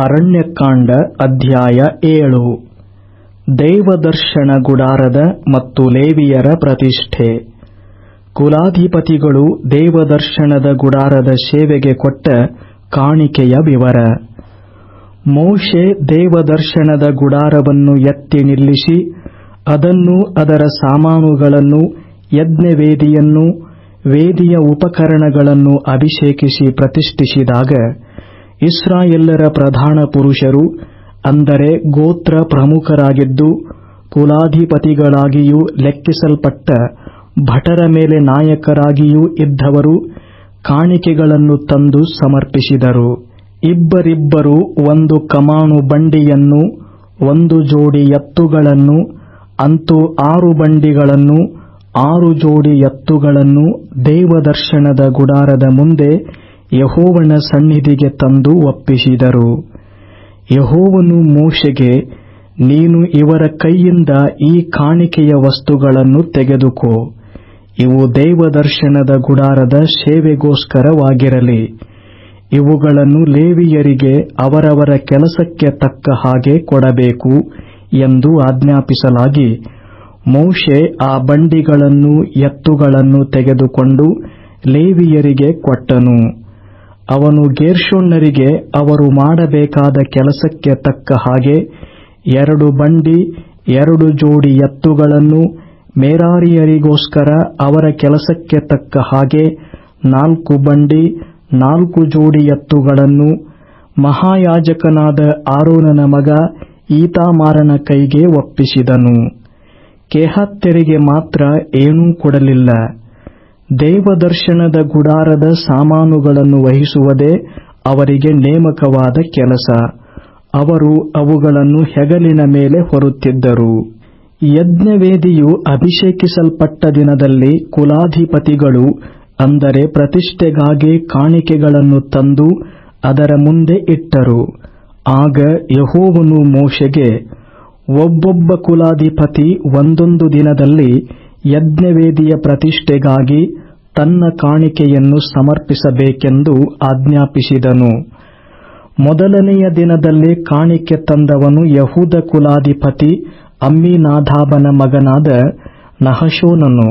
ಅರಣ್ಯಕಾಂಡ ಅಧ್ಯಾಯ ಏಳು. ದೇವದರ್ಶನ ಗುಡಾರದ ಮತ್ತು ಲೇವಿಯರ ಪ್ರತಿಷ್ಠೆ. ಕುಲಾಧಿಪತಿಗಳು ದೇವದರ್ಶನದ ಗುಡಾರದ ಸೇವೆಗೆ ಕೊಟ್ಟ ಕಾಣಿಕೆಯ ವಿವರ. ಮೋಶೆ ದೇವದರ್ಶನದ ಗುಡಾರವನ್ನು ಎತ್ತಿ ನಿಲ್ಲಿಸಿ, ಅದನ್ನು ಅದರ ಸಾಮಾನುಗಳನ್ನು, ಯಜ್ಞವೇದಿಯನ್ನು, ವೇದಿಯ ಉಪಕರಣಗಳನ್ನು ಅಭಿಷೇಕಿಸಿ ಪ್ರತಿಷ್ಠಿಸಿದಾಗ ಇಸ್ರಾಯೆಲ್ಲರ ಪ್ರಧಾನ ಪುರುಷರು, ಅಂದರೆ ಗೋತ್ರ ಪ್ರಮುಖರಾಗಿದ್ದು, ಕುಲಾಧಿಪತಿಗಳಾಗಿಯೂ ಲೆಕ್ಕಿಸಲ್ಪಟ್ಟ ಭಟರ ಮೇಲೆ ನಾಯಕರಾಗಿಯೂ ಇದ್ದವರು ಕಾಣಿಕೆಗಳನ್ನು ತಂದು ಸಮರ್ಪಿಸಿದರು. ಇಬ್ಬರಿಬ್ಬರು ಒಂದು ಕಮಾನು ಬಂಡಿಯನ್ನು, ಒಂದು ಜೋಡಿ ಎತ್ತುಗಳನ್ನು, ಅಂತೂ ಆರು ಬಂಡಿಗಳನ್ನು, ಆರು ಜೋಡಿ ಎತ್ತುಗಳನ್ನು ದೇವದರ್ಶನದ ಗುಡಾರದ ಮುಂದೆ ಯಹೋವನ ಸನ್ನಿಧಿಗೆ ತಂದು ಒಪ್ಪಿಸಿದರು. ಯಹೋವನು ಮೋಶೆಗೆ, ನೀನು ಇವರ ಕೈಯಿಂದ ಈ ಕಾಣಿಕೆಯ ವಸ್ತುಗಳನ್ನು ತೆಗೆದುಕೋ. ಇವು ದೇವದರ್ಶನದ ಗುಡಾರದ ಸೇವೆಗೋಸ್ಕರವಾಗಿರಲಿ. ಇವುಗಳನ್ನು ಲೇವಿಯರಿಗೆ ಅವರವರ ಕೆಲಸಕ್ಕೆ ತಕ್ಕ ಹಾಗೆ ಕೊಡಬೇಕು ಎಂದು ಆಜ್ಞಾಪಿಸಲಾಗಿ, ಮೋಶೆ ಆ ಬಂಡಿಗಳನ್ನು ಎತ್ತುಗಳನ್ನು ತೆಗೆದುಕೊಂಡು ಲೇವಿಯರಿಗೆ ಕೊಟ್ಟನು. ಅವನು ಗೇರ್ಷೋನ್ನರಿಗೆ ಅವರು ಮಾಡಬೇಕಾದ ಕೆಲಸಕ್ಕೆ ತಕ್ಕ ಹಾಗೆ ಎರಡು ಬಂಡಿ, ಎರಡು ಜೋಡಿ ಎತ್ತುಗಳನ್ನು ಮೇರಾರಿಯರಿಗೋಸ್ಕರ ಅವರ ಕೆಲಸಕ್ಕೆ ತಕ್ಕ ಹಾಗೆ ನಾಲ್ಕು ಬಂಡಿ, ನಾಲ್ಕು ಜೋಡಿ ಎತ್ತುಗಳನ್ನು ಮಹಾಯಾಜಕನಾದ ಆರೋನನ ಮಗ ಈತಾಮಾರನ ಕೈಗೆ ಒಪ್ಪಿಸಿದನು. ಕೆಹತ್ತೆರಿಗೆ ಮಾತ್ರ ಏನೂ ಕೊಡಲಿಲ್ಲ. ದೇವದರ್ಶನದ ಗುಡಾರದ ಸಾಮಾನುಗಳನ್ನು ವಹಿಸುವುದೇ ಅವರಿಗೆ ನೇಮಕವಾದ ಕೆಲಸ. ಅವರು ಅವುಗಳನ್ನು ಹೆಗಲಿನ ಮೇಲೆ ಹೊರುತ್ತಿದ್ದರು. ಯಜ್ಞವೇದಿಯು ಅಭಿಷೇಕಿಸಲ್ಪಟ್ಟ ದಿನದಲ್ಲಿ ಕುಲಾಧಿಪತಿಗಳು ಅಂದರೆ ಪ್ರತಿಷ್ಠೆಗಾಗಿ ಕಾಣಿಕೆಗಳನ್ನು ತಂದು ಅದರ ಮುಂದೆ ಇಟ್ಟರು. ಆಗ ಯಹೋವನು ಮೋಶೆಗೆ, ಒಬ್ಬೊಬ್ಬ ಕುಲಾಧಿಪತಿ ಒಂದೊಂದು ದಿನದಲ್ಲಿ ಯಜ್ಞವೇದಿಯ ಪ್ರತಿಷ್ಠೆಗಾಗಿ ತನ್ನ ಕಾಣಿಕೆಯನ್ನು ಸಮರ್ಪಿಸಬೇಕೆಂದು ಆಜ್ಞಾಪಿಸಿದನು. ಮೊದಲನೆಯ ದಿನದಲ್ಲಿ ಕಾಣಿಕೆ ತಂದವನು ಯಹೂದ ಕುಲಾಧಿಪತಿ ಅಮ್ಮಿನಾಧಾಬನ ಮಗನಾದ ನಹಶೋನನು.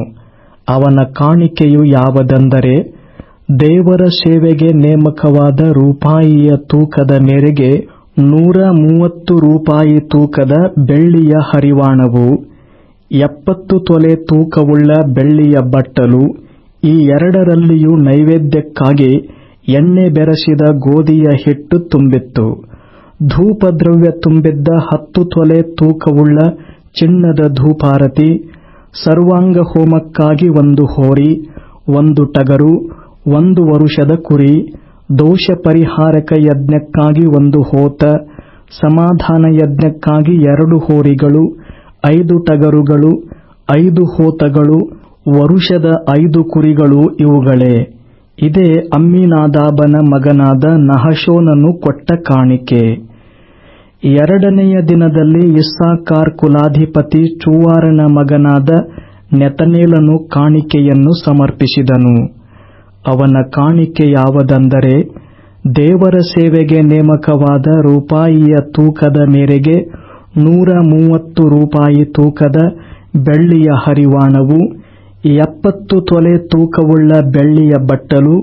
ಅವನ ಕಾಣಿಕೆಯು ಯಾವುದೆಂದರೆ, ದೇವರ ಸೇವೆಗೆ ನೇಮಕವಾದ ರೂಪಾಯಿಯ ತೂಕದ ಮೇರೆಗೆ ನೂರ ಮೂವತ್ತು ರೂಪಾಯಿ ತೂಕದ ಬೆಳ್ಳಿಯ ಹರಿವಾಣವು. ಎಪ್ಪತ್ತು ತೊಲೆ ತೂಕವುಳ್ಳ ಬೆಳ್ಳಿಯ ಬಟ್ಟಲು, ಈ ಎರಡರಲ್ಲಿಯೂ ನೈವೇದ್ಯಕ್ಕಾಗಿ ಎಣ್ಣೆ ಬೆರೆಸಿದ ಗೋಧಿಯ ಹಿಟ್ಟು ತುಂಬಿತ್ತು. ಧೂಪದ್ರವ್ಯ ತುಂಬಿದ್ದ ಹತ್ತು ತೊಲೆ ತೂಕವುಳ್ಳ ಚಿನ್ನದ ಧೂಪಾರತಿ, ಸರ್ವಾಂಗ ಹೋಮಕ್ಕಾಗಿ ಒಂದು ಹೋರಿ, ಒಂದು ಟಗರು, ಒಂದು ವರುಷದ ಕುರಿ, ದೋಷ ಪರಿಹಾರಕ ಯಜ್ಞಕ್ಕಾಗಿ ಒಂದು ಹೋತ, ಸಮಾಧಾನ ಯಜ್ಞಕ್ಕಾಗಿ ಎರಡು ಹೋರಿಗಳು ಐದು ಟಗರುಗಳು, ಐದು ಹೋತಗಳು, ವರುಷದ ಐದು ಕುರಿಗಳು ಇವುಗಳೇ. ಇದೇ ಅಮ್ಮಿನಾದಾಬನ ಮಗನಾದ ನಹಶೋನನು ಕೊಟ್ಟ ಕಾಣಿಕೆ. ಎರಡನೆಯ ದಿನದಲ್ಲಿ ಇಸ್ಸಾಕಾರ್ ಕುಲಾಧಿಪತಿ ಚೂವಾರನ ಮಗನಾದ ನೆತನೇಲನು ಕಾಣಿಕೆಯನ್ನು ಸಮರ್ಪಿಸಿದನು. ಅವನ ಕಾಣಿಕೆ ಯಾವುದೆಂದರೆ ದೇವರ ಸೇವೆಗೆ ನೇಮಕವಾದ ರೂಪಾಯಿಯ ತೂಕದ ಮೇರೆಗೆ ನೂರ ಮೂವತ್ತು ರೂಪಾಯಿ ತೂಕದ ಬೆಳ್ಳಿಯ ಹರಿವಾಣವು, ಎಪ್ಪತ್ತು ತೊಲೆ ತೂಕವುಳ್ಳ ಬೆಳ್ಳಿಯ ಬಟ್ಟಲು,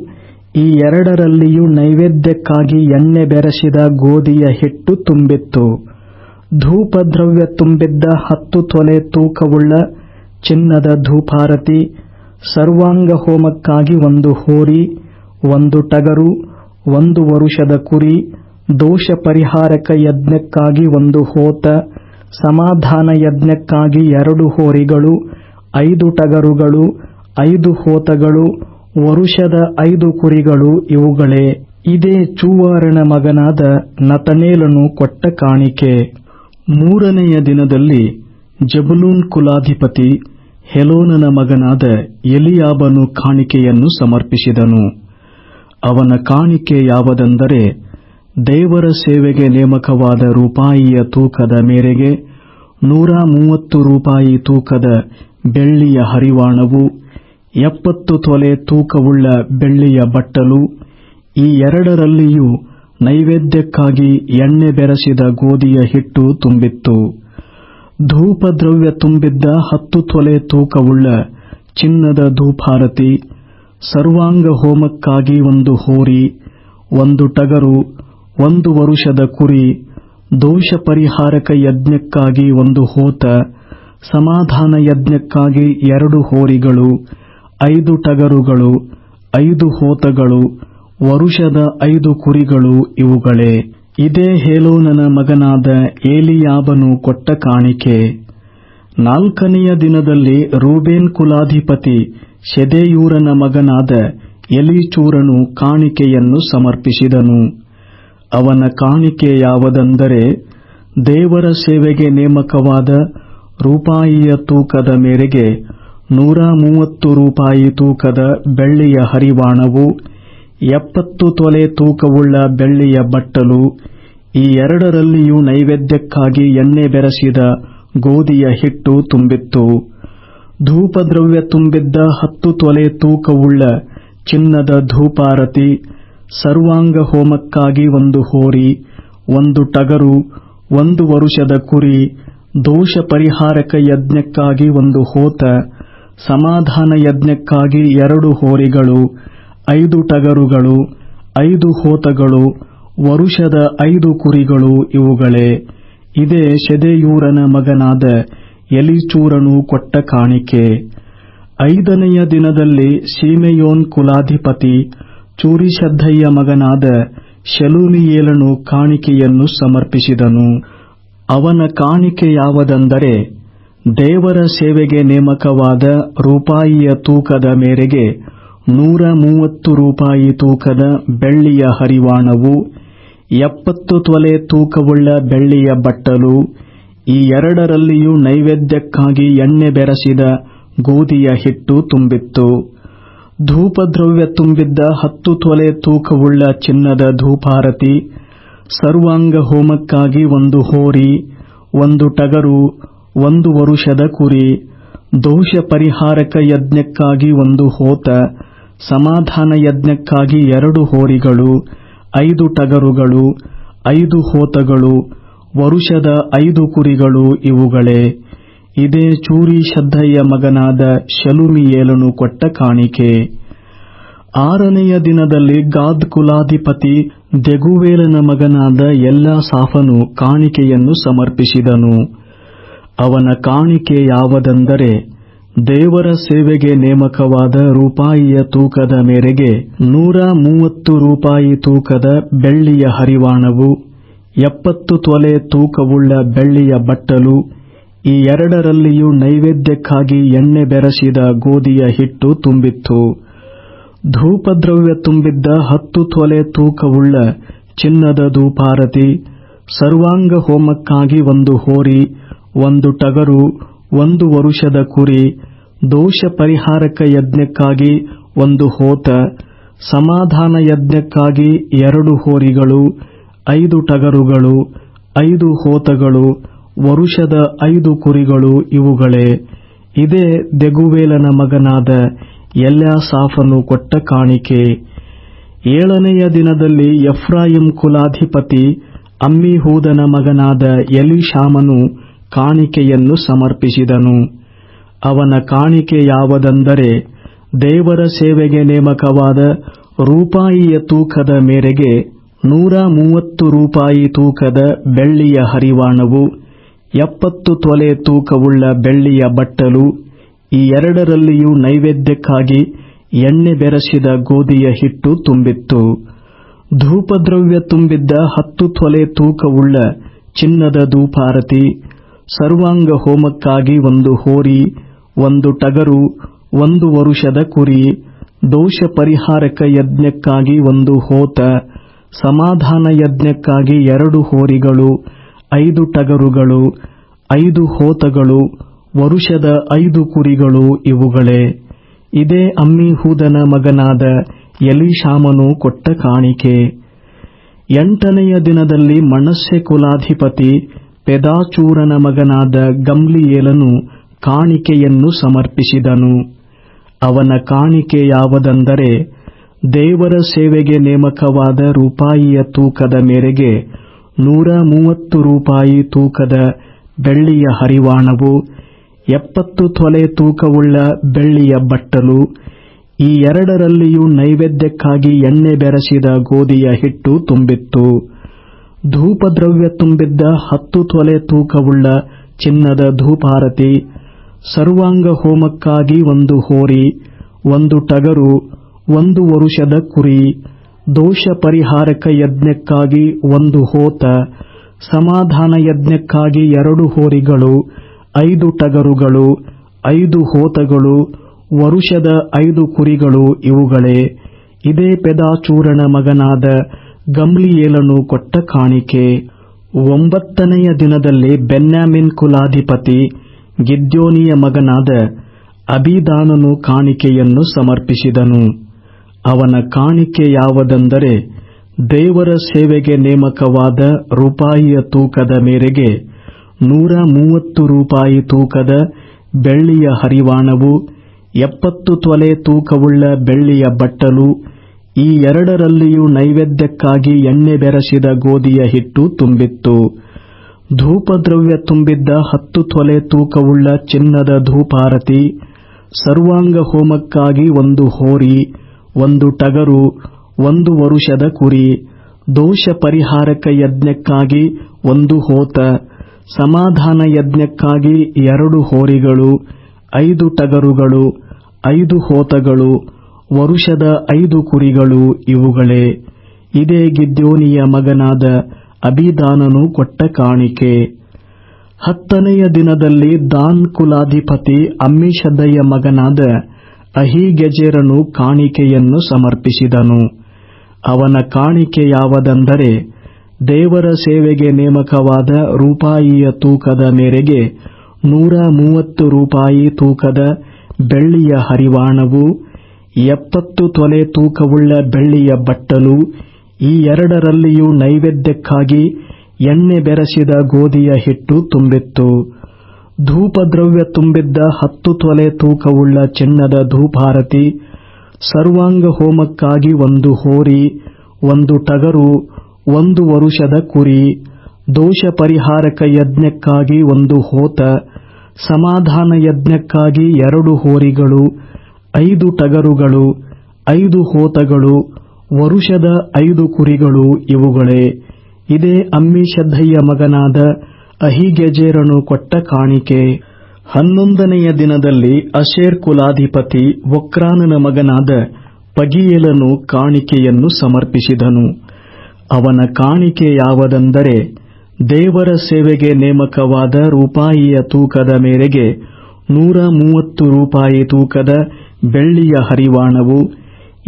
ಈ ಎರಡರಲ್ಲಿಯೂ ನೈವೇದ್ಯಕ್ಕಾಗಿ ಎಣ್ಣೆ ಬೆರೆಸಿದ ಗೋಧಿಯ ಹಿಟ್ಟು ತುಂಬಿತ್ತು. ಧೂಪದ್ರವ್ಯ ತುಂಬಿದ್ದ ಹತ್ತು ತೊಲೆ ತೂಕವುಳ್ಳ ಚಿನ್ನದ ಧೂಪಾರತಿ, ಸರ್ವಾಂಗ ಹೋಮಕ್ಕಾಗಿ ಒಂದು ಹೋರಿ, ಒಂದು ಟಗರು, ಒಂದು ವರುಷದ ಕುರಿ ದೋಷ ಪರಿಹಾರಕ ಯಜ್ಞಕ್ಕಾಗಿ ಒಂದು ಹೋತ, ಸಮಾಧಾನ ಯಜ್ಞಕ್ಕಾಗಿ ಎರಡು ಹೋರಿಗಳು, ಐದು ಟಗರುಗಳು, ಐದು ಹೋತಗಳು, ವರುಷದ ಐದು ಕುರಿಗಳು ಇವುಗಳೇ. ಇದೇ ಚೂವಾರನ ಮಗನಾದ ನತನೇಲನು ಕೊಟ್ಟ ಕಾಣಿಕೆ. ಮೂರನೆಯ ದಿನದಲ್ಲಿ ಜಬುಲೂನ್ ಕುಲಾಧಿಪತಿ ಹೆಲೋನನ ಮಗನಾದ ಎಲಿಯಾಬನು ಕಾಣಿಕೆಯನ್ನು ಸಮರ್ಪಿಸಿದನು. ಅವನ ಕಾಣಿಕೆ ಯಾವುದೆಂದರೆ ದೇವರ ಸೇವೆಗೆ ನೇಮಕವಾದ ರೂಪಾಯಿಯ ತೂಕದ ಮೇರೆಗೆ ನೂರ ಮೂವತ್ತು ರೂಪಾಯಿ ತೂಕದ ಬೆಳ್ಳಿಯ ಹರಿವಾಣವು, ಎಪ್ಪತ್ತು ತೊಲೆ ತೂಕವುಳ್ಳ ಬೆಳ್ಳಿಯ ಬಟ್ಟಲು, ಈ ಎರಡರಲ್ಲಿಯೂ ನೈವೇದ್ಯಕ್ಕಾಗಿ ಎಣ್ಣೆ ಬೆರೆಸಿದ ಗೋಧಿಯ ಹಿಟ್ಟು ತುಂಬಿತ್ತು. ಧೂಪದ್ರವ್ಯ ತುಂಬಿದ್ದ ಹತ್ತು ತೊಲೆ ತೂಕವುಳ್ಳ ಚಿನ್ನದ ಧೂಪಾರತಿ ಸರ್ವಾಂಗ ಹೋಮಕ್ಕಾಗಿ ಒಂದು ಹೋರಿ, ಒಂದು ಟಗರು ಒಂದು ವರುಷದ ಕುರಿ ದೋಷ ಪರಿಹಾರಕ ಯಜ್ಞಕ್ಕಾಗಿ ಒಂದು ಹೋತ, ಸಮಾಧಾನ ಯಜ್ಞಕ್ಕಾಗಿ ಎರಡು ಹೋರಿಗಳು, ಐದು ಟಗರುಗಳು, ಐದು ಹೋತಗಳು, ವರುಷದ ಐದು ಕುರಿಗಳು ಇವುಗಳೇ. ಇದೇ ಹೇಲೋನನ ಮಗನಾದ ಏಲಿಯಾಬನು ಕೊಟ್ಟ ಕಾಣಿಕೆ. ನಾಲ್ಕನೆಯ ದಿನದಲ್ಲಿ ರೂಬೇನ್ ಕುಲಾಧಿಪತಿ ಶೆದೆಯೂರನ ಮಗನಾದ ಎಲಿಚೂರನು ಕಾಣಿಕೆಯನ್ನು ಸಮರ್ಪಿಸಿದನು. ಅವನ ಕಾಣಿಕೆ ಯಾವುದೆಂದರೆ ದೇವರ ಸೇವೆಗೆ ನೇಮಕವಾದ ರೂಪಾಯಿಯ ತೂಕದ ಮೇರೆಗೆ ನೂರ ಮೂವತ್ತು ರೂಪಾಯಿ ತೂಕದ ಬೆಳ್ಳಿಯ ಹರಿವಾಣವು ಎಪ್ಪತ್ತು ತೊಲೆ ತೂಕವುಳ್ಳ ಬೆಳ್ಳಿಯ ಬಟ್ಟಲು, ಈ ಎರಡರಲ್ಲಿಯೂ ನೈವೇದ್ಯಕ್ಕಾಗಿ ಎಣ್ಣೆ ಬೆರೆಸಿದ ಗೋಧಿಯ ಹಿಟ್ಟು ತುಂಬಿತ್ತು. ಧೂಪದ್ರವ್ಯ ತುಂಬಿದ್ದ ಹತ್ತು ತೊಲೆ ತೂಕವುಳ್ಳ ಚಿನ್ನದ ಧೂಪಾರತಿ ಸರ್ವಾಂಗ ಹೋಮಕ್ಕಾಗಿ ಒಂದು ಹೋರಿ, ಒಂದು ಟಗರು, ಒಂದು ವರುಷದ ಕುರಿ ದೋಷ ಪರಿಹಾರಕ ಯಜ್ಞಕ್ಕಾಗಿ ಒಂದು ಹೋತ, ಸಮಾಧಾನ ಯಜ್ಞಕ್ಕಾಗಿ ಎರಡು ಹೋರಿಗಳು, ಐದು ಟಗರುಗಳು, ಐದು ಹೋತಗಳು, ವರುಷದ ಐದು ಕುರಿಗಳು ಇವುಗಳೇ. ಇದೇ ಶೆದೆಯೂರನ ಮಗನಾದ ಎಲಿಚೂರನು ಕೊಟ್ಟ ಕಾಣಿಕೆ. ಐದನೆಯ ದಿನದಲ್ಲಿ ಸೀಮೆಯೋನ್ ಕುಲಾಧಿಪತಿ ಚೂರಿಶದ್ದಯ್ಯ ಮಗನಾದ ಶಲೂಮಿಯೇಲನು ಕಾಣಿಕೆಯನ್ನು ಸಮರ್ಪಿಸಿದನು. ಅವನ ಕಾಣಿಕೆ ಯಾವುದೆಂದರೆ ದೇವರ ಸೇವೆಗೆ ನೇಮಕವಾದ ರೂಪಾಯಿಯ ತೂಕದ ಮೇರೆಗೆ ನೂರ ಮೂವತ್ತು ರೂಪಾಯಿ ತೂಕದ ಬೆಳ್ಳಿಯ ಹರಿವಾಣವು, ಎಪ್ಪತ್ತು ತೊಲೆ ತೂಕವುಳ್ಳ ಬೆಳ್ಳಿಯ ಬಟ್ಟಲು, ಈ ಎರಡರಲ್ಲಿಯೂ ನೈವೇದ್ಯಕ್ಕಾಗಿ ಎಣ್ಣೆ ಬೆರೆಸಿದ ಗೋಧಿಯ ಹಿಟ್ಟು ತುಂಬಿತ್ತು. ಧೂಪದ್ರವ್ಯ ತುಂಬಿದ್ದ ಹತ್ತು ತೊಲೆ ತೂಕವುಳ್ಳ ಚಿನ್ನದ ಧೂಪಾರತಿ, ಸರ್ವಾಂಗ ಹೋಮಕ್ಕಾಗಿ ಒಂದು ಹೋರಿ, ಒಂದು ಟಗರು, ಒಂದು ವರುಷದ ಕುರಿ, ದೋಷ ಪರಿಹಾರಕ ಯಜ್ಞಕ್ಕಾಗಿ ಒಂದು ಹೋತ, ಸಮಾಧಾನ ಯಜ್ಞಕ್ಕಾಗಿ ಎರಡು ಹೋರಿಗಳು, ಐದು ಟಗರುಗಳು, ಐದು ಹೋತಗಳು, ವರುಷದ ಐದು ಕುರಿಗಳು ಇವುಗಳೇ. ಇದೇ ಚೂರಿ ಶದ್ದಯ್ಯ ಮಗನಾದ ಶಲುಮಿಯೇಲನು ಕೊಟ್ಟ ಕಾಣಿಕೆ. ಆರನೆಯ ದಿನದಲ್ಲಿ ಗಾದ್ ಕುಲಾಧಿಪತಿ ದೆಗುವೇಲನ ಮಗನಾದ ಎಲ್ಲ ಸಾಫನು ಕಾಣಿಕೆಯನ್ನು ಸಮರ್ಪಿಸಿದನು. ಅವನ ಕಾಣಿಕೆ ಯಾವುದೆಂದರೆ, ದೇವರ ಸೇವೆಗೆ ನೇಮಕವಾದ ರೂಪಾಯಿಯ ತೂಕದ ಮೇರೆಗೆ ನೂರ ಮೂವತ್ತು ರೂಪಾಯಿ ತೂಕದ ಬೆಳ್ಳಿಯ ಹರಿವಾಣವು, ಎಪ್ಪತ್ತು ತೊಲೆ ತೂಕವುಳ್ಳ ಬೆಳ್ಳಿಯ ಬಟ್ಟಲು ಈ ಎರಡರಲ್ಲಿಯೂ ನೈವೇದ್ಯಕ್ಕಾಗಿ ಎಣ್ಣೆ ಬೆರಸಿದ ಗೋಧಿಯ ಹಿಟ್ಟು ತುಂಬಿತ್ತು. ಧೂಪದ್ರವ್ಯ ತುಂಬಿದ್ದ ಹತ್ತು ತೊಲೆ ತೂಕವುಳ್ಳ ಚಿನ್ನದ ಧೂಪಾರತಿ, ಸರ್ವಾಂಗ ಹೋಮಕ್ಕಾಗಿ ಒಂದು ಹೋರಿ, ಒಂದು ಟಗರು, ಒಂದು ವರುಷದ ಕುರಿ, ದೋಷ ಪರಿಹಾರಕ ಯಜ್ಞಕ್ಕಾಗಿ ಒಂದು ಹೋತ, ಸಮಾಧಾನ ಯಜ್ಞಕ್ಕಾಗಿ ಎರಡು ಹೋರಿಗಳು, ಐದು ಟಗರುಗಳು, ಐದು ಹೋತಗಳು ವರುಷದ ಐದು ಕುರಿಗಳು ಇವುಗಳೇ. ಇದೇ ದೆಗುವೇಲನ ಮಗನಾದ ಎಲ್ಯಾಸಾಫನು ಕೊಟ್ಟ ಕಾಣಿಕೆ. ಏಳನೆಯ ದಿನದಲ್ಲಿ ಎಫ್ರಾಯಿಂ ಕುಲಾಧಿಪತಿ ಅಮ್ಮಿಹೂದನ ಮಗನಾದ ಎಲಿಶಾಮನು ಕಾಣಿಕೆಯನ್ನು ಸಮರ್ಪಿಸಿದನು. ಅವನ ಕಾಣಿಕೆ ಯಾವುದೆಂದರೆ ದೇವರ ಸೇವೆಗೆ ನೇಮಕವಾದ ರೂಪಾಯಿಯ ತೂಕದ ಮೇರೆಗೆ ನೂರ ಮೂವತ್ತು ರೂಪಾಯಿ ತೂಕದ ಬೆಳ್ಳಿಯ ಹರಿವಾಣವು. ಎಪ್ಪತ್ತು ತೊಲೆ ತೂಕವುಳ್ಳ ಬೆಳ್ಳಿಯ ಬಟ್ಟಲು, ಈ ಎರಡರಲ್ಲಿಯೂ ನೈವೇದ್ಯಕ್ಕಾಗಿ ಎಣ್ಣೆ ಬೆರೆಸಿದ ಗೋಧಿಯ ಹಿಟ್ಟು ತುಂಬಿತ್ತು. ಧೂಪದ್ರವ್ಯ ತುಂಬಿದ್ದ ಹತ್ತು ತೊಲೆ ತೂಕವುಳ್ಳ ಚಿನ್ನದ ಧೂಪಾರತಿ, ಸರ್ವಾಂಗ ಹೋಮಕ್ಕಾಗಿ ಒಂದು ಹೋರಿ, ಒಂದು ಟಗರು, ಒಂದು ವರುಷದ ಕುರಿ, ದೋಷ ಪರಿಹಾರಕ ಯಜ್ಞಕ್ಕಾಗಿ ಒಂದು ಹೋತ, ಸಮಾಧಾನ ಯಜ್ಞಕ್ಕಾಗಿ ಎರಡು ಹೋರಿಗಳು ಐದು ಟಗರುಗಳು, ಐದು ಹೋತಗಳು, ವರುಷದ ಐದು ಕುರಿಗಳು ಇವುಗಳೇ. ಇದೇ ಅಮ್ಮಿಹೂದನ ಮಗನಾದ ಎಲೀಷಾಮನು ಕೊಟ್ಟ ಕಾಣಿಕೆ. ಎಂಟನೆಯ ದಿನದಲ್ಲಿ ಮನಸ್ಸೆ ಕುಲಾಧಿಪತಿ ಪೆದಾಚೂರನ ಮಗನಾದ ಗಮ್ಲಿಯೇಲನು ಕಾಣಿಕೆಯನ್ನು ಸಮರ್ಪಿಸಿದನು. ಅವನ ಕಾಣಿಕೆ ಯಾವುದೆಂದರೆ ದೇವರ ಸೇವೆಗೆ ನೇಮಕವಾದ ರೂಪಾಯಿಯ ತೂಕದ ಮೇರೆಗೆ ನೂರ ಮೂವತ್ತು ರೂಪಾಯಿ ತೂಕದ ಬೆಳ್ಳಿಯ ಹರಿವಾಣವು, ಎಪ್ಪತ್ತು ತೊಲೆ ತೂಕವುಳ್ಳ ಬೆಳ್ಳಿಯ ಬಟ್ಟಲು, ಈ ಎರಡರಲ್ಲಿಯೂ ನೈವೇದ್ಯಕ್ಕಾಗಿ ಎಣ್ಣೆ ಬೆರೆಸಿದ ಗೋಧಿಯ ಹಿಟ್ಟು ತುಂಬಿತ್ತು. ಧೂಪದ್ರವ್ಯ ತುಂಬಿದ್ದ ಹತ್ತು ತೊಲೆ ತೂಕವುಳ್ಳ ಚಿನ್ನದ ಧೂಪಾರತಿ, ಸರ್ವಾಂಗ ಹೋಮಕ್ಕಾಗಿ ಒಂದು ಹೋರಿ, ಒಂದು ಟಗರು, ಒಂದು ವರುಷದ ಕುರಿ ದೋಷ ಪರಿಹಾರಕ ಯಜ್ಞಕ್ಕಾಗಿ ಒಂದು ಹೋತ ಸಮಾಧಾನ ಯಜ್ಞಕ್ಕಾಗಿ ಎರಡು ಹೋರಿಗಳು, ಐದು ಟಗರುಗಳು, ಐದು ಹೋತಗಳು, ವರುಷದ ಐದು ಕುರಿಗಳು ಇವುಗಳೇ. ಇದೇ ಪೆದಾಚೂರಣ ಮಗನಾದ ಗಮ್ಲಿಯೇಲನು ಕೊಟ್ಟ ಕಾಣಿಕೆ. ಒಂಬತ್ತನೆಯ ದಿನದಲ್ಲಿ ಬೆನ್ಯಾಮಿನ್ ಕುಲಾಧಿಪತಿ ಗಿದ್ಯೋನಿಯ ಮಗನಾದ ಅಬಿದಾನನು ಕಾಣಿಕೆಯನ್ನು ಸಮರ್ಪಿಸಿದನು. ಅವನ ಕಾಣಿಕೆ ಯಾವುದೆಂದರೆ ದೇವರ ಸೇವೆಗೆ ನೇಮಕವಾದ ರೂಪಾಯಿಯ ತೂಕದ ಮೇರೆಗೆ ನೂರ ಮೂವತ್ತು ರೂಪಾಯಿ ತೂಕದ ಬೆಳ್ಳಿಯ ಹರಿವಾಣವು, ಎಪ್ಪತ್ತು ತೊಲೆ ತೂಕವುಳ್ಳ ಬೆಳ್ಳಿಯ ಬಟ್ಟಲು, ಈ ಎರಡರಲ್ಲಿಯೂ ನೈವೇದ್ಯಕ್ಕಾಗಿ ಎಣ್ಣೆ ಬೆರೆಸಿದ ಗೋಧಿಯ ಹಿಟ್ಟು ತುಂಬಿತ್ತು. ಧೂಪದ್ರವ್ಯ ತುಂಬಿದ್ದ ಹತ್ತು ತೊಲೆ ತೂಕವುಳ್ಳ ಚಿನ್ನದ ಧೂಪಾರತಿ ಸರ್ವಾಂಗ ಹೋಮಕ್ಕಾಗಿ ಒಂದು ಹೋರಿ ಒಂದು ಟಗರು, ಒಂದು ವರುಷದ ಕುರಿ, ದೋಷ ಪರಿಹಾರಕ ಯಜ್ಞಕ್ಕಾಗಿ ಒಂದು ಹೋತ, ಸಮಾಧಾನ ಯಜ್ಞಕ್ಕಾಗಿ ಎರಡು ಹೋರಿಗಳು, ಐದು ಟಗರುಗಳು, ಐದು ಹೋತಗಳು, ವರುಷದ ಐದು ಕುರಿಗಳು ಇವುಗಳೇ. ಇದೇ ಗಿದ್ಯೋನಿಯ ಮಗನಾದ ಅಭಿದಾನನು ಕೊಟ್ಟ ಕಾಣಿಕೆ. ಹತ್ತನೆಯ ದಿನದಲ್ಲಿ ದಾನ್ ಕುಲಾಧಿಪತಿ ಅಮ್ಮಿಷದ್ದಯ್ಯ ಮಗನಾದ ಅಹೀಗೆಜೆರನು ಕಾಣಿಕೆಯನ್ನು ಸಮರ್ಪಿಸಿದನು. ಅವನ ಕಾಣಿಕೆ ಯಾವುದೆಂದರೆ ದೇವರ ಸೇವೆಗೆ ನೇಮಕವಾದ ರೂಪಾಯಿಯ ತೂಕದ ಮೇರೆಗೆ ನೂರ ಮೂವತ್ತು ರೂಪಾಯಿ ತೂಕದ ಬೆಳ್ಳಿಯ ಹರಿವಾಣವು, ಎಪ್ಪತ್ತು ತೊಲೆ ತೂಕವುಳ್ಳ ಬೆಳ್ಳಿಯ ಬಟ್ಟಲು, ಈ ಎರಡರಲ್ಲಿಯೂ ನೈವೇದ್ಯಕ್ಕಾಗಿ ಎಣ್ಣೆ ಬೆರೆಸಿದ ಗೋಧಿಯ ಹಿಟ್ಟು ತುಂಬಿತ್ತು. ಧೂಪದ್ರವ್ಯ ತುಂಬಿದ್ದ ಹತ್ತು ತೊಲೆ ತೂಕವುಳ್ಳ ಚಿನ್ನದ ಧೂಪಾರತಿ, ಸರ್ವಾಂಗ ಹೋಮಕ್ಕಾಗಿ ಒಂದು ಹೋರಿ, ಒಂದು ಟಗರು, ಒಂದು ವರುಷದ ಕುರಿ, ದೋಷ ಪರಿಹಾರಕ ಯಜ್ಞಕ್ಕಾಗಿ ಒಂದು ಹೋತ, ಸಮಾಧಾನ ಯಜ್ಞಕ್ಕಾಗಿ ಎರಡು ಹೋರಿಗಳು, ಐದು ಟಗರುಗಳು, ಐದು ಹೋತಗಳು, ವರುಷದ ಐದು ಕುರಿಗಳು ಇವುಗಳೇ. ಇದೇ ಅಮ್ಮಿ ಶ್ರದ್ಧಯ್ಯ ಮಗನಾದ ಅಹಿಗೆಜೇರನು ಕೊಟ್ಟ ಕಾಣಿಕೆ. ಹನ್ನೊಂದನೆಯ ದಿನದಲ್ಲಿ ಅಶೇರ್ ಕುಲಾಧಿಪತಿ ಒಕ್ರಾನನ ಮಗನಾದ ಪಗಿಯೇಲನು ಕಾಣಿಕೆಯನ್ನು ಸಮರ್ಪಿಸಿದನು. ಅವನ ಕಾಣಿಕೆ ಯಾವುದೆಂದರೆ ದೇವರ ಸೇವೆಗೆ ನೇಮಕವಾದ ರೂಪಾಯಿಯ ತೂಕದ ಮೇರೆಗೆ ನೂರ ಮೂವತ್ತು ರೂಪಾಯಿ ತೂಕದ ಬೆಳ್ಳಿಯ ಹರಿವಾಣವು,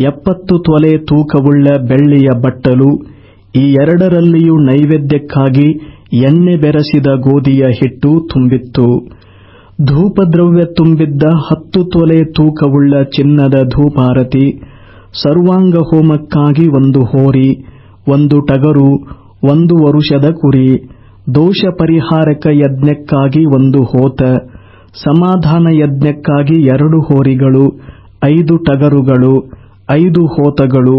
ಎಪ್ಪತ್ತು ತೊಲೆ ತೂಕವುಳ್ಳ ಬೆಳ್ಳಿಯ ಬಟ್ಟಲು, ಈ ಎರಡರಲ್ಲಿಯೂ ನೈವೇದ್ಯಕ್ಕಾಗಿ ಎಣ್ಣೆ ಬೆರೆಸಿದ ಗೋಧಿಯ ಹಿಟ್ಟು ತುಂಬಿತ್ತು. ಧೂಪದ್ರವ್ಯ ತುಂಬಿದ್ದ ಹತ್ತು ತೊಲೆ ತೂಕವುಳ್ಳ ಚಿನ್ನದ ಧೂಪಾರತಿ, ಸರ್ವಾಂಗ ಹೋಮಕ್ಕಾಗಿ ಒಂದು ಹೋರಿ, ಒಂದು ಟಗರು, ಒಂದು ವರುಷದ ಕುರಿ, ದೋಷ ಪರಿಹಾರಕ ಯಜ್ಞಕ್ಕಾಗಿ ಒಂದು ಹೋತ, ಸಮಾಧಾನ ಯಜ್ಞಕ್ಕಾಗಿ ಎರಡು ಹೋರಿಗಳು, ಐದು ಟಗರುಗಳು, ಐದು ಹೋತಗಳು,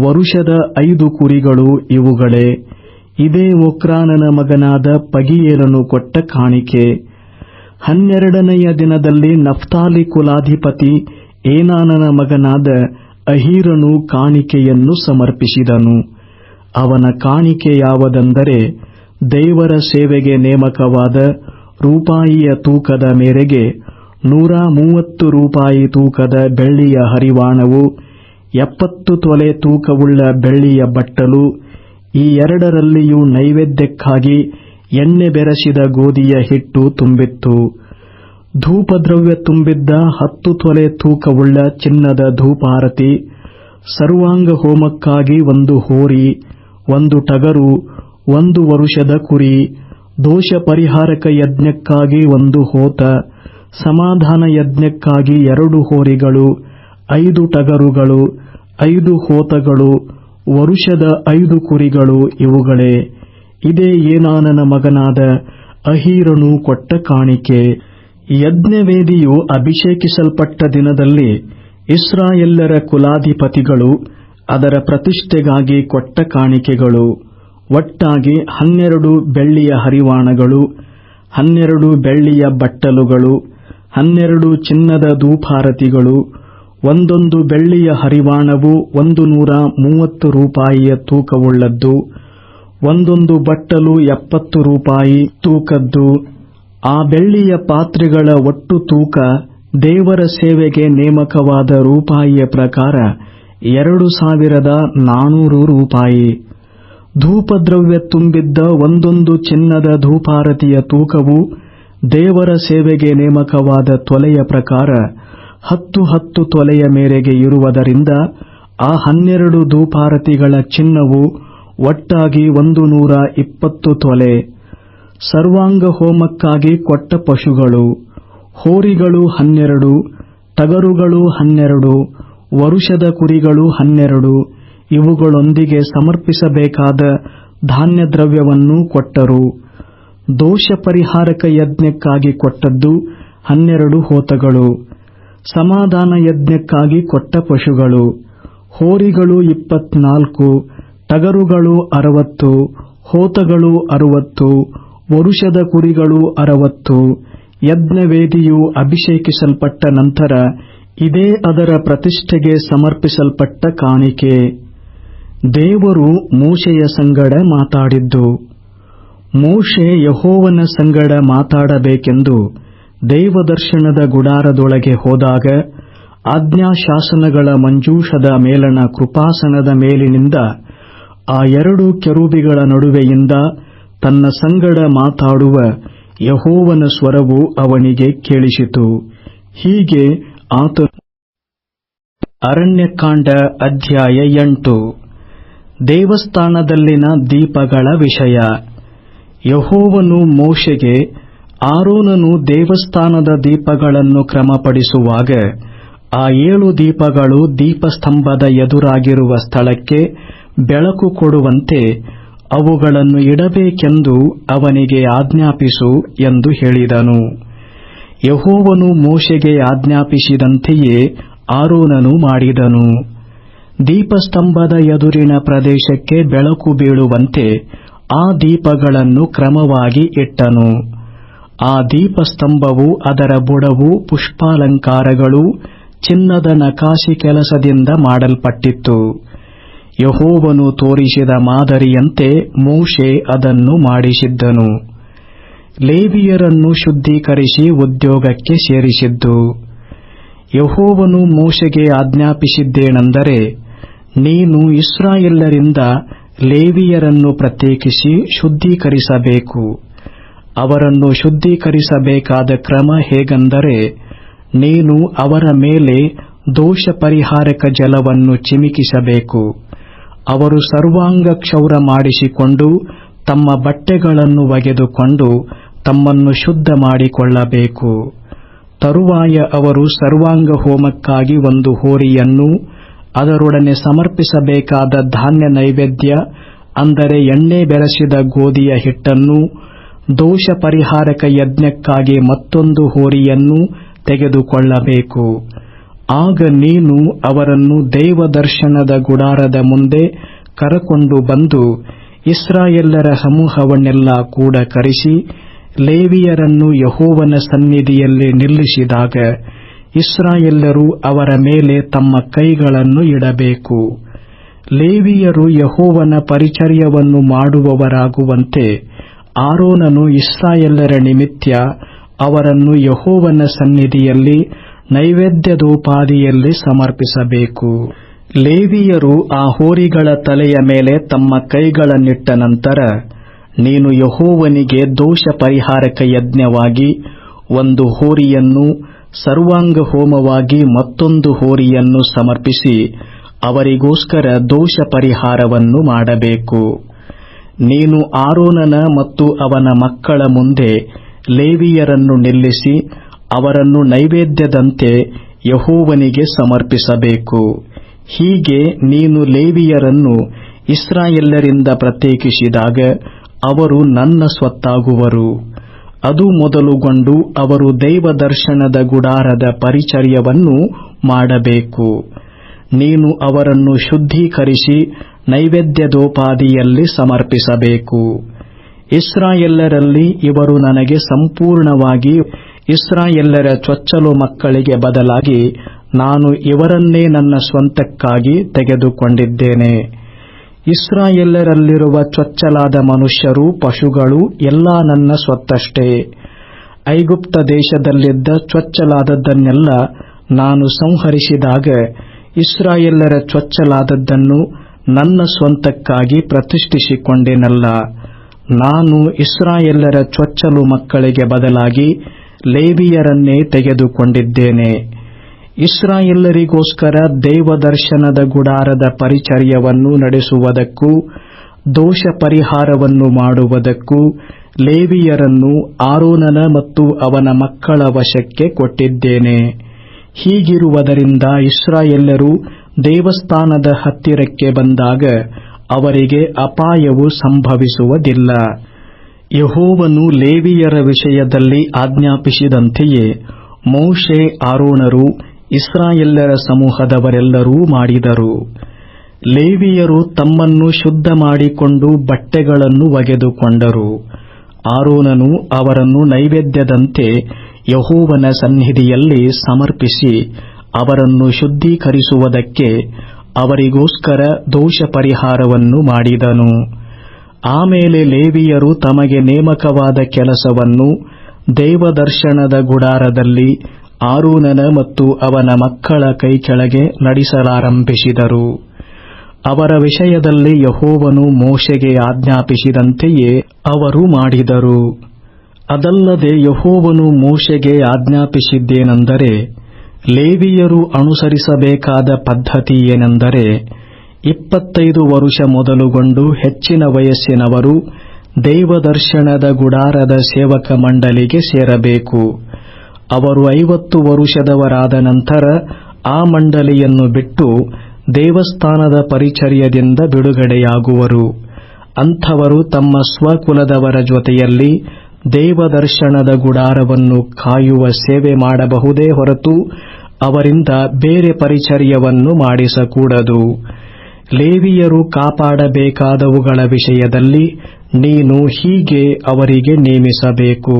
ವರುಷದ ಐದು ಕುರಿಗಳು ಇವುಗಳೇ. ಇದೇ ಒಕ್ರಾನನ ಮಗನಾದ ಪಗಿಯೇಲನು ಕೊಟ್ಟ ಕಾಣಿಕೆ. ಹನ್ನೆರಡನೆಯ ದಿನದಲ್ಲಿ ನಫ್ತಾಲಿ ಕುಲಾಧಿಪತಿ ಏನಾನನ ಮಗನಾದ ಅಹೀರನು ಕಾಣಿಕೆಯನ್ನು ಸಮರ್ಪಿಸಿದನು. ಅವನ ಕಾಣಿಕೆ ಯಾವುದೆಂದರೆ ದೇವರ ಸೇವೆಗೆ ನೇಮಕವಾದ ರೂಪಾಯಿಯ ತೂಕದ ಮೇರೆಗೆ ನೂರ ಮೂವತ್ತು ರೂಪಾಯಿ ತೂಕದ ಬೆಳ್ಳಿಯ ಹರಿವಾಣವು ಎಪ್ಪತ್ತು ತೊಲೆ ತೂಕವುಳ್ಳ ಬೆಳ್ಳಿಯ ಬಟ್ಟಲು ಈ ಎರಡರಲ್ಲಿಯೂ ನೈವೇದ್ಯಕ್ಕಾಗಿ ಎಣ್ಣೆ ಬೆರೆಸಿದ ಗೋಧಿಯ ಹಿಟ್ಟು ತುಂಬಿತ್ತು. ಧೂಪದ್ರವ್ಯ ತುಂಬಿದ್ದ ಹತ್ತು ತೊಲೆ ತೂಕವುಳ್ಳ ಚಿನ್ನದ ಧೂಪಾರತಿ, ಸರ್ವಾಂಗ ಹೋಮಕ್ಕಾಗಿ ಒಂದು ಹೋರಿ, ಒಂದು ಟಗರು, ಒಂದು ವರುಷದ ಕುರಿ, ದೋಷ ಪರಿಹಾರಕ ಯಜ್ಞಕ್ಕಾಗಿ ಒಂದು ಹೋತ, ಸಮಾಧಾನ ಯಜ್ಞಕ್ಕಾಗಿ ಎರಡು ಹೋರಿಗಳು, ಐದು ಟಗರುಗಳು, ಐದು ಹೋತಗಳು ವರುಷದ ಐದು ಕುರಿಗಳು ಇವುಗಳೇ. ಇದೇ ಏನಾನನ ಮಗನಾದ ಅಹೀರನು ಕೊಟ್ಟ ಕಾಣಿಕೆ. ಯಜ್ಞವೇದಿಯು ಅಭಿಷೇಕಿಸಲ್ಪಟ್ಟ ದಿನದಲ್ಲಿ ಇಸ್ರಾಯೆಲ್ಲರ ಕುಲಾಧಿಪತಿಗಳು ಅದರ ಪ್ರತಿಷ್ಠೆಗಾಗಿ ಕೊಟ್ಟ ಕಾಣಿಕೆಗಳು. ಒಟ್ಟಾಗಿ ಹನ್ನೆರಡು ಬೆಳ್ಳಿಯ ಹರಿವಾಣಗಳು, ಹನ್ನೆರಡು ಬೆಳ್ಳಿಯ ಬಟ್ಟಲುಗಳು, ಹನ್ನೆರಡು ಚಿನ್ನದ ಧೂಪಾರತಿಗಳು ಒಂದೊಂದು ಬೆಳ್ಳಿಯ ಹರಿವಾಣವು ಒಂದು ನೂರ ಮೂವತ್ತು ರೂಪಾಯಿಯ ತೂಕವುಳ್ಳದ್ದು, ಒಂದೊಂದು ಬಟ್ಟಲು ಎಪ್ಪತ್ತು ರೂಪಾಯಿ ತೂಕದ್ದು. ಆ ಬೆಳ್ಳಿಯ ಪಾತ್ರೆಗಳ ಒಟ್ಟು ತೂಕ ದೇವರ ಸೇವೆಗೆ ನೇಮಕವಾದ ರೂಪಾಯಿಯ ಪ್ರಕಾರ ಎರಡು ಸಾವಿರದ ನಾನೂರು ರೂಪಾಯಿ. ಧೂಪದ್ರವ್ಯ ತುಂಬಿದ್ದ ಒಂದೊಂದು ಚಿನ್ನದ ಧೂಪಾರತಿಯ ತೂಕವು ದೇವರ ಸೇವೆಗೆ ನೇಮಕವಾದ ತೊಲೆಯ ಪ್ರಕಾರ ಹತ್ತು ಹತ್ತು ತೊಲೆಯ ಮೇರೆಗೆ ಇರುವುದರಿಂದ ಆ ಹನ್ನೆರಡು ಧೂಪಾರತಿಗಳ ಚಿನ್ನವು ಒಟ್ಟಾಗಿ ಒಂದು ನೂರ ಇಪ್ಪತ್ತು ತೊಲೆ. ಸರ್ವಾಂಗ ಹೋಮಕ್ಕಾಗಿ ಕೊಟ್ಟ ಪಶುಗಳು, ಹೋರಿಗಳು ಹನ್ನೆರಡು, ಟಗರುಗಳು ಹನ್ನೆರಡು, ವರುಷದ ಕುರಿಗಳು ಹನ್ನೆರಡು, ಇವುಗಳೊಂದಿಗೆ ಸಮರ್ಪಿಸಬೇಕಾದ ಧಾನ್ಯದ್ರವ್ಯವನ್ನೂ ಕೊಟ್ಟರು. ದೋಷ ಪರಿಹಾರಕ ಯಜ್ಞಕ್ಕಾಗಿ ಕೊಟ್ಟದ್ದು ಹನ್ನೆರಡು ಹೋತಗಳು. ಸಮಾಧಾನ ಯಜ್ಞಕ್ಕಾಗಿ ಕೊಟ್ಟ ಪಶುಗಳು, ಹೋರಿಗಳು ಇಪ್ಪತ್ನಾಲ್ಕು, ಟಗರುಗಳು ಅರವತ್ತು, ಹೋತಗಳು ಅರವತ್ತು, ವರುಷದ ಕುರಿಗಳು ಅರವತ್ತು, ಯಜ್ಞವೇದಿಯು ಅಭಿಷೇಕಿಸಲ್ಪಟ್ಟ ನಂತರ ಇದೇ ಅದರ ಪ್ರತಿಷ್ಠೆಗೆ ಸಮರ್ಪಿಸಲ್ಪಟ್ಟ ಕಾಣಿಕೆ. ದೇವರು ಮೋಶೆಯ ಸಂಗಡ ಮಾತಾಡಿದ್ದು, ಮೋಶೆ ಯಹೋವನ ಸಂಗಡ ಮಾತಾಡಬೇಕೆಂದು ದೇವದರ್ಶನದ ಗುಡಾರದೊಳಗೆ ಹೋದಾಗ ಆಜ್ಞಾಶಾಸನಗಳ ಮಂಜೂಷದ ಮೇಲಣ ಕೃಪಾಸನದ ಮೇಲಿನಿಂದ ಆ ಎರಡು ಕೆರೂಬಿಗಳ ನಡುವೆಯಿಂದ ತನ್ನ ಸಂಗಡ ಮಾತಾಡುವ ಯಹೋವನ ಸ್ವರವು ಅವನಿಗೆ ಕೇಳಿಸಿತು. ಹೀಗೆ ಆತ ಅರಣ್ಯಕಾಂಡ ಅಧ್ಯಾಯ ಎಂಟು. ದೇವಸ್ಥಾನದಲ್ಲಿನ ದೀಪಗಳ ವಿಷಯ. ಯಹೋವನು ಮೋಶೆಗೆ ಆರೋನನು ದೇವಸ್ಥಾನದ ದೀಪಗಳನ್ನು ಕ್ರಮಪಡಿಸುವಾಗ ಆ ಏಳು ದೀಪಗಳು ದೀಪಸ್ತಂಭದ ಎದುರಾಗಿರುವ ಸ್ಥಳಕ್ಕೆ ಬೆಳಕು ಕೊಡುವಂತೆ ಅವುಗಳನ್ನು ಇಡಬೇಕೆಂದು ಅವನಿಗೆ ಆಜ್ಞಾಪಿಸು ಎಂದು ಹೇಳಿದನು. ಯಹೋವನು ಮೋಶೆಗೆ ಆಜ್ಞಾಪಿಸಿದಂತೆಯೇ ಆರೋನನು ಮಾಡಿದನು. ದೀಪಸ್ತಂಭದ ಎದುರಿನ ಪ್ರದೇಶಕ್ಕೆ ಬೆಳಕು ಬೀಳುವಂತೆ ಆ ದೀಪಗಳನ್ನು ಕ್ರಮವಾಗಿ ಇಟ್ಟನು. ಆ ದೀಪಸ್ತಂಭವು ಅದರ ಬುಡವು ಪುಷ್ಪಾಲಂಕಾರಗಳು ಚಿನ್ನದ ನಕಾಶಿ ಕೆಲಸದಿಂದ ಮಾಡಲ್ಪಟ್ಟಿತ್ತು. ಯಹೋವನು ತೋರಿಸಿದ ಮಾದರಿಯಂತೆ ಮೂಷೆ ಅದನ್ನು ಮಾಡಿಸಿದ್ದನು. ಲೇವಿಯರನ್ನು ಶುದ್ಧೀಕರಿಸಿ ಉದ್ಯೋಗಕ್ಕೆ ಸೇರಿಸಿದ್ದು. ಯಹೋವನು ಮೂಷೆಗೆ ಆಜ್ಞಾಪಿಸಿದ್ದೇನೆಂದರೆ, ನೀನು ಇಸ್ರಾಯೇಲರಿಂದ ಲೇವಿಯರನ್ನು ಪ್ರತ್ಯೇಕಿಸಿ ಶುದ್ಧೀಕರಿಸಬೇಕು. ಅವರನ್ನು ಶುದ್ಧೀಕರಿಸಬೇಕಾದ ಕ್ರಮ ಹೇಗೆಂದರೆ, ನೀನು ಅವರ ಮೇಲೆ ದೋಷ ಪರಿಹಾರಕ ಜಲವನ್ನು ಚಿಮಿಕಿಸಬೇಕು. ಅವರು ಸರ್ವಾಂಗ ಕ್ಷೌರ ಮಾಡಿಸಿಕೊಂಡು ತಮ್ಮ ಬಟ್ಟೆಗಳನ್ನು ಒಗೆದುಕೊಂಡು ತಮ್ಮನ್ನು ಶುದ್ಧ ಮಾಡಿಕೊಳ್ಳಬೇಕು. ತರುವಾಯ ಅವರು ಸರ್ವಾಂಗ ಹೋಮಕ್ಕಾಗಿ ಒಂದು ಹೋರಿಯನ್ನು, ಅದರೊಡನೆ ಸಮರ್ಪಿಸಬೇಕಾದ ಧಾನ್ಯ ನೈವೇದ್ಯ, ಅಂದರೆ ಎಣ್ಣೆ ಬೆರೆಸಿದ ಗೋಧಿಯ ಹಿಟ್ಟನ್ನು ದೋಷ ಪರಿಹಾರಕ ಯಜ್ಞಕ್ಕಾಗಿ ಮತ್ತೊಂದು ಹೋರಿಯನ್ನು ತೆಗೆದುಕೊಳ್ಳಬೇಕು. ಆಗ ನೀನು ಅವರನ್ನು ದೇವದರ್ಶನದ ಗುಡಾರದ ಮುಂದೆ ಕರಕೊಂಡು ಬಂದು ಇಸ್ರಾಯೆಲ್ಲರ ಸಮೂಹವನ್ನೆಲ್ಲ ಕೂಡ ಕರೆಸಿ ಲೇವಿಯರನ್ನು ಯಹೋವನ ಸನ್ನಿಧಿಯಲ್ಲಿ ನಿಲ್ಲಿಸಿದಾಗ ಇಸ್ರಾಯೆಲ್ಲರೂ ಅವರ ಮೇಲೆ ತಮ್ಮ ಕೈಗಳನ್ನು ಇಡಬೇಕು. ಲೇವಿಯರು ಯಹೋವನ ಪರಿಚರ್ಯವನ್ನು ಮಾಡುವವರಾಗುವಂತೆ ಆರೋನನು ಇಸ್ರಾಯೆಲ್ಲರ ನಿಮಿತ್ಯ ಅವರನ್ನು ಯಹೋವನ ಸನ್ನಿಧಿಯಲ್ಲಿ ನೈವೇದ್ಯದೋಪಾದಿಯಲ್ಲಿ ಸಮರ್ಪಿಸಬೇಕು. ಲೇವಿಯರು ಆ ಹೋರಿಗಳ ತಲೆಯ ಮೇಲೆ ತಮ್ಮ ಕೈಗಳನ್ನಿಟ್ಟ ನಂತರ, ನೀನು ಯಹೋವನಿಗೆ ದೋಷ ಪರಿಹಾರಕ ಯಜ್ಞವಾಗಿ ಒಂದು ಹೋರಿಯನ್ನು ಸರ್ವಾಂಗ ಹೋಮವಾಗಿ ಮತ್ತೊಂದು ಹೋರಿಯನ್ನು ಸಮರ್ಪಿಸಿ ಅವರಿಗೋಸ್ಕರ ದೋಷ ಪರಿಹಾರವನ್ನು ಮಾಡಬೇಕು. ನೀನು ಆರೋನನ ಮತ್ತು ಅವನ ಮಕ್ಕಳ ಮುಂದೆ ಲೇವಿಯರನ್ನು ನಿಲ್ಲಿಸಿ ಅವರನ್ನು ನೈವೇದ್ಯದಂತೆ ಯಹೋವನಿಗೆ ಸಮರ್ಪಿಸಬೇಕು. ಹೀಗೆ ನೀನು ಲೇವಿಯರನ್ನು ಇಸ್ರಾಯೆಲ್ಲರಿಂದ ಪ್ರತ್ಯೇಕಿಸಿದಾಗ ಅವರು ನನ್ನ ಸ್ವತ್ತಾಗುವರು. ಅದು ಮೊದಲುಗೊಂಡು ಅವರು ದೈವದರ್ಶನದ ಗುಡಾರದ ಪರಿಚರ್ಯವನ್ನು ಮಾಡಬೇಕು. ನೀನು ಅವರನ್ನು ಶುದ್ಧೀಕರಿಸಿ ನೈವೇದ್ಯದೋಪಾದಿಯಲ್ಲಿ ಸಮರ್ಪಿಸಬೇಕು. ಇಸ್ರಾಯೆಲ್ಲರಲ್ಲಿ ಇವರು ನನಗೆ ಸಂಪೂರ್ಣವಾಗಿ ಇಸ್ರಾಯೆಲ್ಲರ ಚೊಚ್ಚಲು ಮಕ್ಕಳಿಗೆ ಬದಲಾಗಿ ನಾನು ಇವರನ್ನೇ ನನ್ನ ಸ್ವಂತಕ್ಕಾಗಿ ತೆಗೆದುಕೊಂಡಿದ್ದೇನೆ. ಇಸ್ರಾಯೆಲ್ಲರಲ್ಲಿರುವ ಚೊಚ್ಚಲಾದ ಮನುಷ್ಯರು, ಪಶುಗಳು ಎಲ್ಲಾ ನನ್ನ ಸ್ವತ್ತಷ್ಟೇ. ಐಗುಪ್ತ ದೇಶದಲ್ಲಿದ್ದ ಚೊಚ್ಚಲಾದದ್ದನ್ನೆಲ್ಲ ನಾನು ಸಂಹರಿಸಿದಾಗ ಇಸ್ರಾಯೆಲ್ಲರ ಚೊಚ್ಚಲಾದದ್ದನ್ನು ನನ್ನ ಸ್ವಂತಕ್ಕಾಗಿ ಪ್ರತಿಷ್ಠಿಸಿಕೊಂಡೆನಲ್ಲ. ನಾನು ಇಸ್ರಾಯೆಲ್ಲರ ಚೊಚ್ಚಲು ಮಕ್ಕಳಿಗೆ ಬದಲಾಗಿ ಲೇವಿಯರನ್ನೇ ತೆಗೆದುಕೊಂಡಿದ್ದೇನೆ. ಇಸ್ರಾಯೆಲ್ಲರಿಗೋಸ್ಕರ ದೇವದರ್ಶನದ ಗುಡಾರದ ಪರಿಚರ್ಯವನ್ನು ನಡೆಸುವುದಕ್ಕೂ ದೋಷ ಪರಿಹಾರವನ್ನು ಮಾಡುವುದಕ್ಕೂ ಲೇವಿಯರನ್ನು ಆರೋನನ ಮತ್ತು ಅವನ ಮಕ್ಕಳ ವಶಕ್ಕೆ ಕೊಟ್ಟಿದ್ದೇನೆ. ಹೀಗಿರುವುದರಿಂದ ಇಸ್ರಾಯೆಲ್ಲರು ದೇವಸ್ಥಾನದ ಹತ್ತಿರಕ್ಕೆ ಬಂದಾಗ ಅವರಿಗೆ ಅಪಾಯವು ಸಂಭವಿಸುವುದಿಲ್ಲ. ಯಹೋವನು ಲೇವಿಯರ ವಿಷಯದಲ್ಲಿ ಆಜ್ಞಾಪಿಸಿದಂತೆಯೇ ಮೋಶೆ ಆರೋಣರು ಇಸ್ರಾಯೆಲ್ಲರ ಸಮೂಹದವರೆಲ್ಲರೂ ಮಾಡಿದರು. ಲೇವಿಯರು ತಮ್ಮನ್ನು ಶುದ್ಧ ಮಾಡಿಕೊಂಡು ಬಟ್ಟೆಗಳನ್ನು ಒಗೆದುಕೊಂಡರು. ಆರೋನನು ಅವರನ್ನು ನೈವೇದ್ಯದಂತೆ ಯಹೋವನ ಸನ್ನಿಧಿಯಲ್ಲಿ ಸಮರ್ಪಿಸಿ ಅವರನ್ನು ಶುದ್ಧೀಕರಿಸುವುದಕ್ಕೆ ಅವರಿಗೋಸ್ಕರ ದೋಷ ಪರಿಹಾರವನ್ನು ಮಾಡಿದನು. ಆಮೇಲೆ ಲೇವಿಯರು ತಮಗೆ ನೇಮಕವಾದ ಕೆಲಸವನ್ನು ದೇವದರ್ಶನದ ಗುಡಾರದಲ್ಲಿ ಆರೂನನ ಮತ್ತು ಅವನ ಮಕ್ಕಳ ಕೈಕೆಳಗೆ ನಡೆಸಲಾರಂಭಿಸಿದರು. ಅವರ ವಿಷಯದಲ್ಲಿ ಯಹೋವನು ಮೋಶೆಗೆ ಆಜ್ಞಾಪಿಸಿದಂತೆಯೇ ಅವರು ಮಾಡಿದರು. ಅದಲ್ಲದೆ ಯಹೋವನು ಮೋಶೆಗೆ ಆಜ್ಞಾಪಿಸಿದ್ದೇನೆಂದರೆ ಲೇವಿಯರು ಅನುಸರಿಸಬೇಕಾದ ಪದ್ಧತಿ ಏನೆಂದರೆ, ಇಪ್ಪತ್ತೈದು ವರುಷ ಮೊದಲುಗೊಂಡು ಹೆಚ್ಚಿನ ವಯಸ್ಸಿನವರು ದೈವದರ್ಶನದ ಗುಡಾರದ ಸೇವಕ ಮಂಡಳಿಗೆ ಸೇರಬೇಕು. ಅವರು ಐವತ್ತು ವರುಷದವರಾದ ನಂತರ ಆ ಮಂಡಳಿಯನ್ನು ಬಿಟ್ಟು ದೇವಸ್ಥಾನದ ಪರಿಚರ್ಯದಿಂದ ಬಿಡುಗಡೆಯಾಗುವರು. ಅಂಥವರು ತಮ್ಮ ಸ್ವಕುಲದವರ ಜೊತೆಯಲ್ಲಿ ದೇವದರ್ಶನದ ಗುಡಾರವನ್ನು ಕಾಯುವ ಸೇವೆ ಮಾಡಬಹುದೇ ಹೊರತು ಅವರಿಂದ ಬೇರೆ ಪರಿಚರ್ಯವನ್ನು ಮಾಡಿಸಕೂಡದು. ಲೇವಿಯರು ಕಾಪಾಡಬೇಕಾದವುಗಳ ವಿಷಯದಲ್ಲಿ ನೀನು ಹೀಗೆ ಅವರಿಗೆ ನೇಮಿಸಬೇಕು.